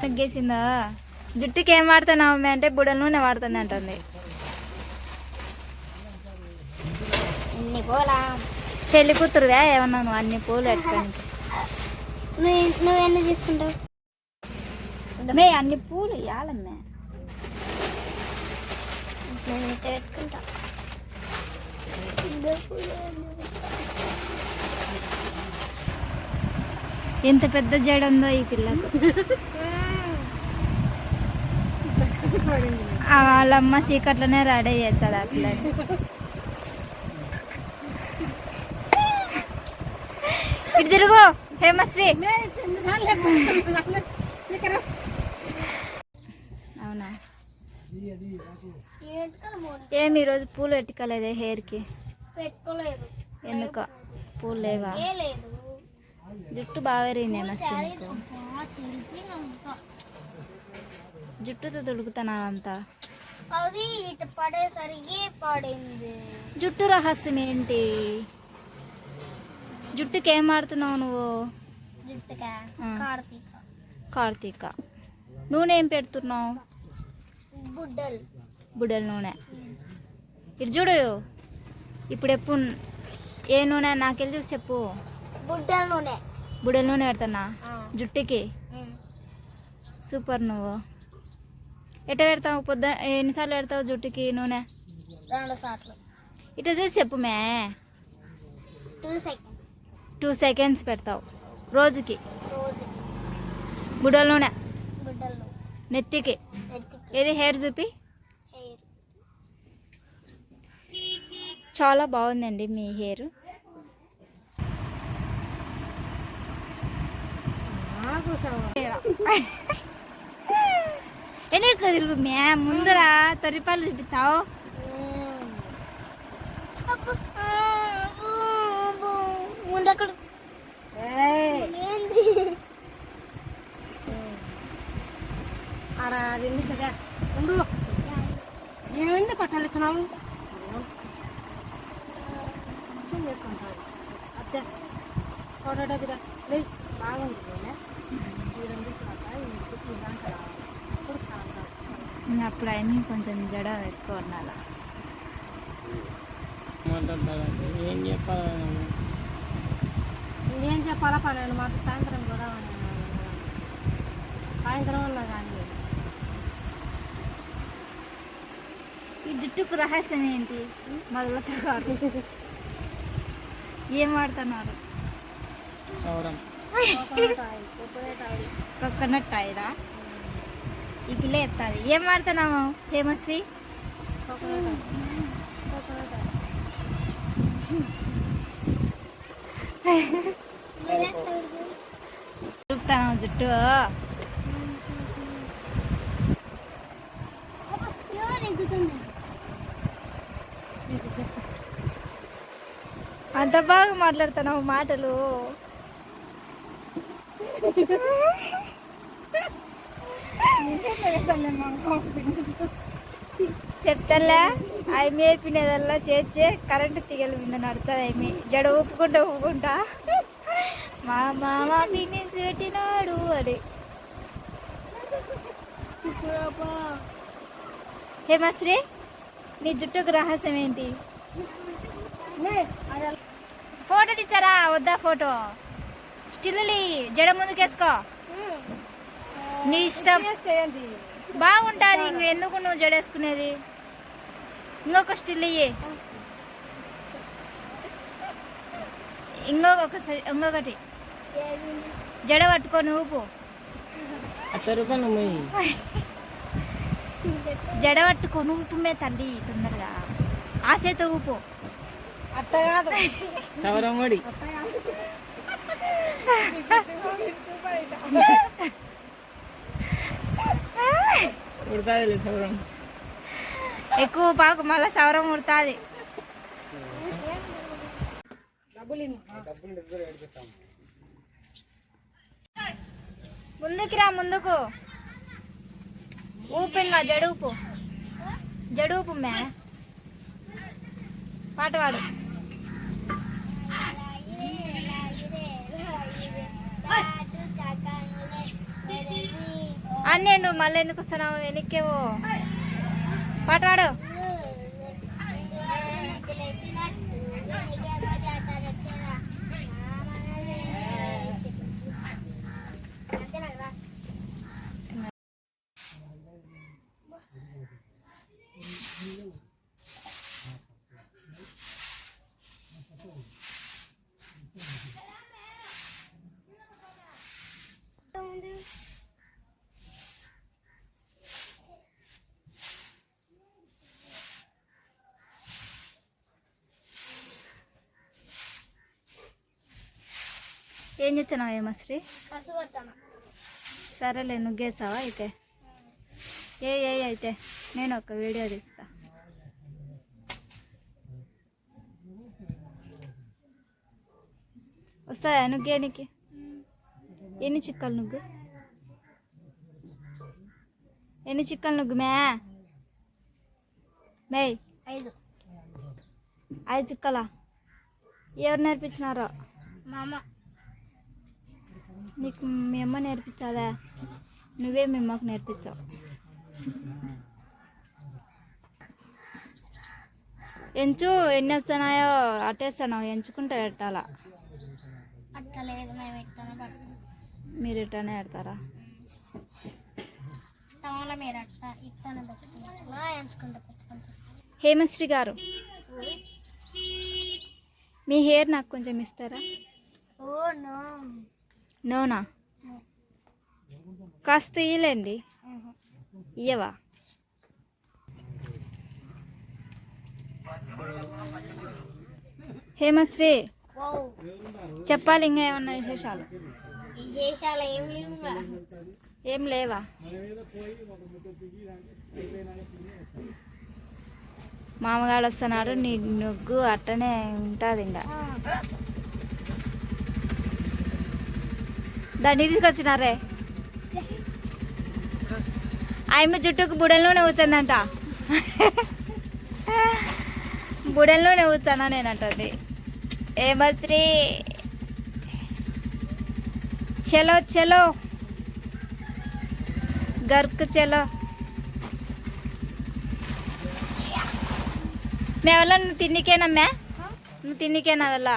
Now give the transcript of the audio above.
తగ్గేసిందా? జుట్టుకి ఏం వాడుతున్నావు అమ్మ? అంటే బుడల నూనె వాడుతుంది అంటుంది. పెళ్ళి కూతురువే? ఏమన్నా నువ్వు అన్ని పూలు నువ్వు నువ్వెన్ని తీసుకుంటావు? మే అన్ని పూలు ఇవ్వాలమ్మే పెట్టుకుంటా ఇదో పూలు అన్ని ఎంత పెద్ద జడ ఉందో ఈ పిల్లకు. వాళ్ళమ్మ చీకట్లోనే రెడీ ఆ పిల్లని. ఇటు తిరుగు. హేమశ్రీ అవునా? ఏమి ఈరోజు పూలు పెట్టుకోలేదే హెయిర్కి? పెట్టుకోలేదు. ఎందుకో? పూలు లేవా? లేదు. జుట్టు బాగా పెరిగింది చిలిపినంత. జుట్టుతో తుడుకుతానా అంతా? అది ఇటు పడేసరికి పడింది. జుట్టు రహస్యం ఏంటి? జుట్టుకి ఏం వాడుతున్నావు నువ్వు. కార్తీక. నూనె ఏం పెడుతున్నావు? బుడ్డలు బుడ్డల నూనె. ఇటు చూడు. ఇప్పుడు ఎప్పుడు ఏ నూనె? నాకెళ్ళి చూసి చెప్పు. బుడ్డల నూనె. బుడ్డల నూనె పెడుతున్నా ఆ. జుట్టుకి. సూపర్ నువ్వు. ఎట్ట పెడతావు? పొద్దు ఎన్నిసార్లు పెడతావు జుట్టుకి నూనె? రెండు సార్లు. ఇటు చూసి చెప్పు మే. టూ సెకండ్ టూ సెకండ్స్ పెడతావు. రోజుకి? రోజు బుడ్డల నూనె? నెత్తికి. ఏది హెయిర్ చూపి? హెయిర్. చాలా బాగుందండి మీ హెయిర్. ఎందుకు తిరుగు మే ముందర తొరిపాలు చూపించావు. ఏంది ఆడ అది ఎందుకంటే ఉండు ఏమైంది కొట్టాలిచ్చినావు అదే కొడ బాగుంది అప్పుడు అవి కొంచెం జడ ఎక్కువ ఉండాల? ఏం చెప్పాలి ఇంకేం చెప్పాలా? పన్నెండు మాకు సాయంత్రం కూడా ఉన్నాను. సాయంత్రం ఉన్నా కానీ. ఈ జుట్టుకు రహస్యం ఏంటి? మొదలతో గారు ఏం వాడుతున్నారు? సౌరం. కోకోనట్ ఆయిల్ కోకోనట్ ఆయిలా ఈ పిల్ల ఏం వాడుతున్నాము హేమశ్రీ చూపుతాను జుట్టు. అంత బాగా మాట్లాడుతున్నావు మాటలు. చెప్తాలే అవి మేపినదల్లా చేర్చే కరెంటు తీగలు మీద నడుస్తుంది ఏమి జడ ఊపుకుంటా ఊపుకుంటా. మా మామ ఫినిష్ పెట్టినాడు అని హేమశ్రీ నీ జుట్టుకు రహస్యం ఏంటి? ఫోటో తెచ్చారా? వద్దా ఫోటో? స్టిల్ జడ ముందుకేసుకో. నీ ఇష్టం. బాగుంటుంది ఇంక ఎందుకు నువ్వు జడేసుకునేది? ఇంకొక స్టిల్ ఇయ్యి. ఇంకొక ఇంకొకటి. జడ పట్టుకొని ఊపు అత్త రూపాయలు పోయి జడ పట్టుకొని ఊపుమే తల్లి తొందరగా. ఆ చేత ఊపు. అట్ట కాదు. ఉడతాది సౌరం. ఎక్కువ పాకు మళ్ళీ సవరం ఉడతాది. డబ్బులు ముందుకి రా ముందుకు. ఊపు జడుపు. జడుపు మే పాట పాడు. అన్నీ నువ్వు మళ్ళీ ఎందుకు వస్తున్నావు వెనక్కేవో పాటాడు Thank you. ఏం చేస్తున్నావు ఏమశ్రీ సరేలే నువ్వేసావా అయితే? ఏ ఏ అయితే నేను ఒక వీడియో తీస్తా. వస్తాయా నువ్వేనికి ఎన్ని చిక్కలు నువ్వు? ఎన్ని చిక్కలు నువ్వు మే? మేయ్ ఐదు. ఐదు చిక్కలా? ఎవరు నేర్పించినారో? మా అమ్మ నీకు మీ అమ్మ నేర్పించాదా నువ్వే మీ అమ్మకు నేర్పించావు. ఎంచు ఎన్ని వస్తున్నాయో అట్టేస్తున్నావు. ఎంచుకుంటే ఎట్టాలా అట్లా లేదు మేము ఎట్టానే పడతాం మీరు ఎట్టానే ఎడతారా టమాటా మీరు అట్ట ఇట్టానే పెట్టుకుంటాం ఎంచుకుంటా పెట్టుకుంటాం హేమశ్రీ గారు మీ హెయిర్ నాకు కొంచెం ఇస్తారా? Oh no. నోనా? కాస్త ఇయ్యలేండి. ఇయ్యవా? హేమశ్రీ చెప్పాలి ఇంకా ఏమన్నా విశేషాలు? విశేషాలు ఏం లేవు కదా. ఏం లేవా? మామగాడు వస్తున్నాడు నీ నుగ్గు అట్టనే ఉంటుంది ఇంకా దాన్ని తీసుకొచ్చినారే? ఆయమ్మ జుట్టుకు బుడెల్లోనే కూర్చుందంట బుడెల్లోనే కూర్చున్నా నేనంటుంది. ఏమశ్రీ చలో చలో. గర్క్ చలో. మేవల్ల నువ్వు తిన్నికేనమ్మా? నువ్వు తిన్నికేనా వల్ల